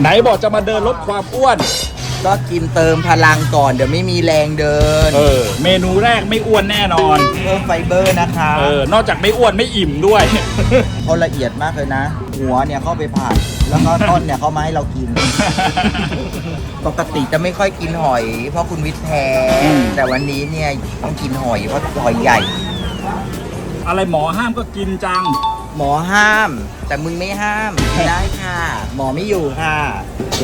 ไหนบอกจะมาเดินลดความอ้วน ก็กินเติมพลังก่อนเดี๋ยวไม่มีแรงเดิน เออ เมนูแรกไม่อ้วนแน่นอน เพิ่มไฟเบอร์นะคะ เออ นอกจากไม่อ้วนไม่อิ่มด้วย เขาละเอียดมากเลยนะ หัวเนี่ยเข้าไปผ่านแล้วก็ต้นเนี่ยเขามาให้เรากิน ปกติจะไม่ค่อยกินหอย เพราะคุณวิทย์แพ้อืมแต่วันนี้เนี่ยต้องกินหอยเพราะหอยใหญ่ อะไรหมอห้ามก็กินจัง หมอห้าม แต่มึงไม่ห้ามกินได้ค่ะ หมอไม่อยู่ค่ะ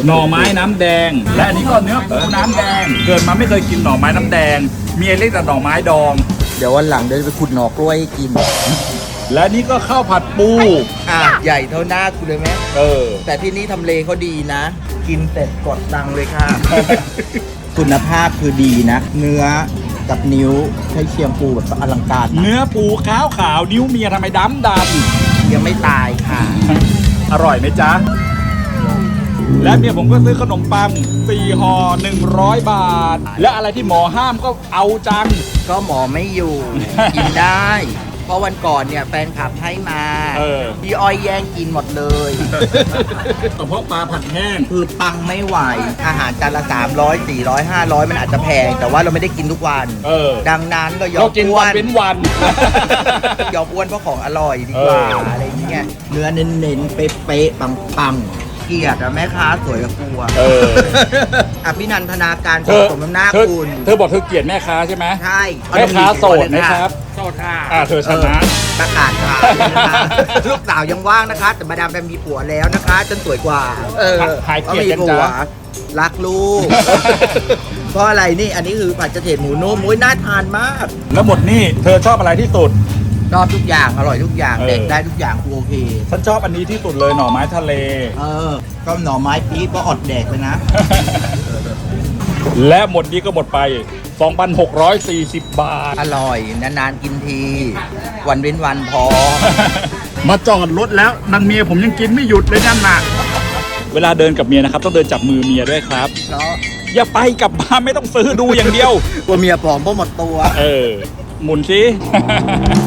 หน่อไม้น้ำแดง และอันนี้ก็เนื้อปูน้ำแดง เกิดมาไม่เคยกินหน่อไม้น้ำแดง มีไอ้เล็กแต่หน่อไม้ดอง เดี๋ยววันหลังเดินไปขุดหน่อกล้วยให้กิน และนี่ก็ข้าวผัดปู อะใหญ่เท่าหน้ากูเลยไหมเออ แต่ที่นี่ทำเลเขาดีนะ กินเสร็จกดตังค์เลยค่ะ คุณภาพคือดีนะ เนื้อ กับนิ้วใช้เชียงปูแบบอลังการนะเนื้อปูขาวขาวๆนิ้วเมียทำไมดำดยังไม่ตายค่ะำอร่อยไหมจ๊ะ และเมียผมก็ซื้อขนมปัง4ห่อ100 บาท และอะไรที่หมอห้ามก็เอาจัง ก็หมอไม่อยู่ กินได้เพ ราะวันก่อนเนี่ยแฟนคลับให้มาเออ พี่อ้อยแย่งกินหมดเลยกระเพาะปลาผัดแห้ง คือปังไม่ไหว อาหารจานละ 300 400 500 มันอาจจะแพง แต่ว่าเราไม่ได้กินทุกวัน เออ ดังนั้นก็ยอเรามกินอ้วัวนนเป็นวัน ยอมอ้วนเพราะของอร่อยดีกว่าเอออ อะไรเงี้ยเนื้อเน้นๆเป๊ะๆปังๆ เกลียดอะแม่ค้าสวยกับกูอะเออ อภินันทนาการเธสะอสมน้ำหน้าเธอคุณเธอบอกเธอเกลียดแม่ค้าใช่ไหมใช่แม่ค้าโสดไหมครับ โสดค่ะ อ่าเธอชนะ ประกาศค่ะนะคะลูกสาวยังว่างนะคะ แต่มาดามแปมมีผัวแล้วนะคะจนสวยกว่า เออหายเกลียดกันจ้ะขามีผัวรักลูก เพราะอะไรนี่อันนี้คือผัดกระเทียมหมูนุ่มมุ้ยน่าทานมาก แล้วหมดนี่เธอชอบอะไรที่สุด ชอบทุกอย่างอร่อยทุกอย่างเออเด็กได้ทุกอย่างกูโอเค ฉันชอบอันนี้ที่สุดเลยหน่อไม้ทะเล เออ ก็หน่อไม้ปี๊บก็อดแดกไปนะ และหมดนี้ก็หมดไป 2,640 บาท อร่อย นานๆกินที วันเว้นวันพอ มาจอดรถแล้วนางเมียผมยังกินไม่หยุดเลยนั่นน่ะ เวลาเดินกับเมียนะครับต้องเดินจับมือเมียด้วยครับเพราะอย่าไปกลับบ้านไม่ต้องซื้อดูอย่างเดียวกลัวเมียผอมเพราะหมดตัว เออ หมุนสิ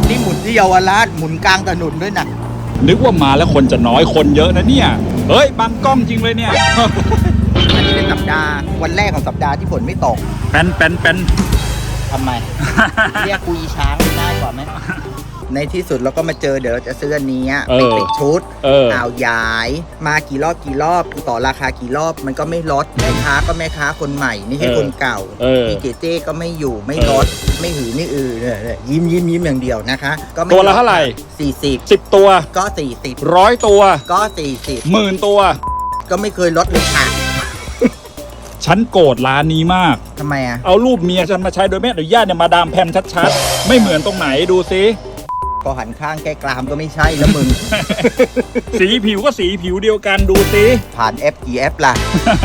นี่หมุนที่เยาวราชหมุนกลางถนนด้วยนะนึกว่ามาแล้วคนจะน้อยคนเยอะนะเนี่ย เฮ้ยบังกล้องจริงเลยเนี่ย อันนี้เป็นสัปดาห์วันแรกของสัปดาห์ที่ฝนไม่ตก แป้นแป้นแป้นทำไม เรียกกุยช้างง่ายกว่าไหม ในที่สุดเราก็มาเจอเดี๋ยวเราจะซื้ออันนี้เอไปอติดชุดเออเอาย้าย มากี่รอบกี่รอบกูต่อราคากี่รอบมันก็ไม่ลดแม่ค้าก็แม่ค้าคนใหม่ไม่ใช่เออคนเก่าเออพี่เจเจ้ก็ไม่อยู่ไม่เออลดไม่หือไม่อือเนี่ยเนี่ยยิ้มยิ้มยิ้มอย่างเดียวนะคะ ก็ไม่ตัวละเท่าไหร่สี่สิบสิบตัวก็สี่สิบร้อยตัวก็สี่สิบหมื่นตัว ก็ไม่เคยลดเลยค่ะฉันโกรธร้านนี้มาก ทำไมอะ เอารูปเมียฉันมาใช้โดยไม่อนุญาตเนี่ยมาดามแพมชัดๆ ไม่เหมือนตรงไหนดูสิ พอหันข้างแก้กรามก็ไม่ใช่แล้วมึง สีผิวก็สีผิวเดียวกันดูสิผ่านแอปกี่แอปล่ะ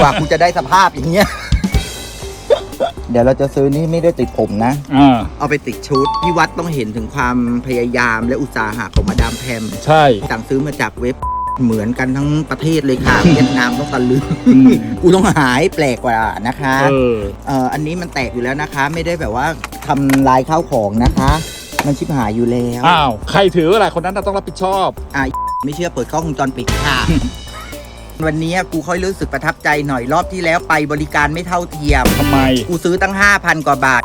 กว่ากูจะได้สภาพอย่างเงี้ย เดี๋ยวเราจะซื้อนี่ไม่ได้ติดผมนะ อ่าเอาไปติดชุดที่วัดต้องเห็นถึงความพยายามและอุตสาหะของมาดามแพมใช่ สั่งซื้อมาจากเว็บเหมือนกันทั้งประเทศเลยค่ะ เวียดนามต้องตะลึงอืม กูต้องหายแปลกกว่านะคะ เออ เอ่ออันนี้มันแตกอยู่แล้วนะคะ ไม่ได้แบบว่าทำลายข้าวของนะคะ มันชิบหายอยู่แล้วอ้าวใครถืออะไรคนนั้นน่ะต้องรับผิดชอบ อะไม่เชื่อเปิดกล้องวงจรปิดค่ะ วันนี้กูค่อยรู้สึกประทับใจหน่อยรอบที่แล้วไปบริการไม่เท่าเทียม ทำไม กูซื้อตั้ง 5,000 กว่าบาท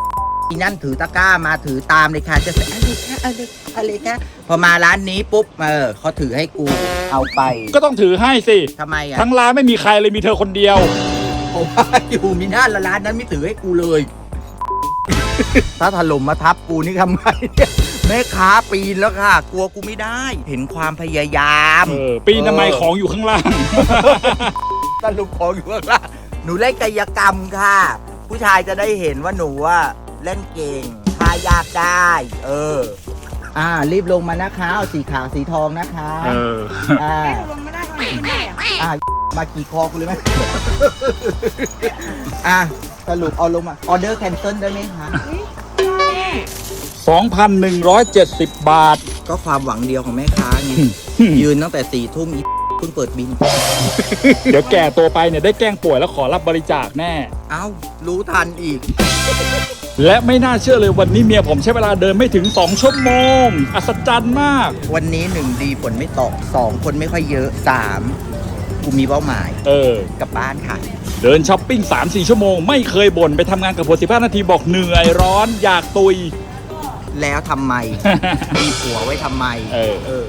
อีนั่นถือตะกร้ามาถือตามเลยค่ะ จะใส่อะไรคะอะไรอะไรคะพอมาร้านนี้ปุ๊บเออเขาถือให้กูเอาไปก็ต้องถือให้สิ ทำไมอะทั้งร้านไม่มีใครเลยมีเธอคนเดียวเพราะว่าอยู่มีหน้าละร้านนั้นไม่ถือให้กูเลย ถ้าถล่มมาทับกูนี่ทำไงเนี่ยแม่ค้าปีนแล้วค่ะ กลัวกูไม่ได้ เห็นความพยายามเออปีนทำไมของอยู่ข้างล่าง สรุปของอยู่ข้างล่างหนูเล่นกายกรรมค่ะ ผู้ชายจะได้เห็นว่าหนูว่าเล่นเก่งทายากได้ เออ อ่า รีบลงมานะคะเอาสีขาวสีทองนะคะเออ อ่าลงไม่ได้ทำไมขึ้นได้อะอ่ามากี่คอกูเลยไหมอะ สรุปเอาลงมาออเดอร์แคนเซิลได้ไหมคะ 2,170 บาท ก็ความหวังเดียวของแม่ค้าไง ยืนตั้งแต่สี่ทุ่มอีเพิ่งเปิดบิน เดี๋ยวแก่ตัวไปเนี่ยได้แกล้งป่วยแล้วขอรับบริจาคแน่ เอ้า รู้ทันอีก และไม่น่าเชื่อเลยวันนี้เมียผมใช้เวลาเดินไม่ถึง 2 ชั่วโมง อัศจรรย์มาก วันนี้หนึ่งดีฝนไม่ตกสองคนไม่ค่อยเยอะสาม กูมีเป้าหมายเออ กลับบ้านค่ะ เดินช้อปปิ้ง3-4 ชั่วโมง ไม่เคยบ่นไปทำงานกับผัว15 นาทีบอกเหนื่อยร้อนอยากตุย แล้วทำไม มีผัวไว้ทำไม เออ เออ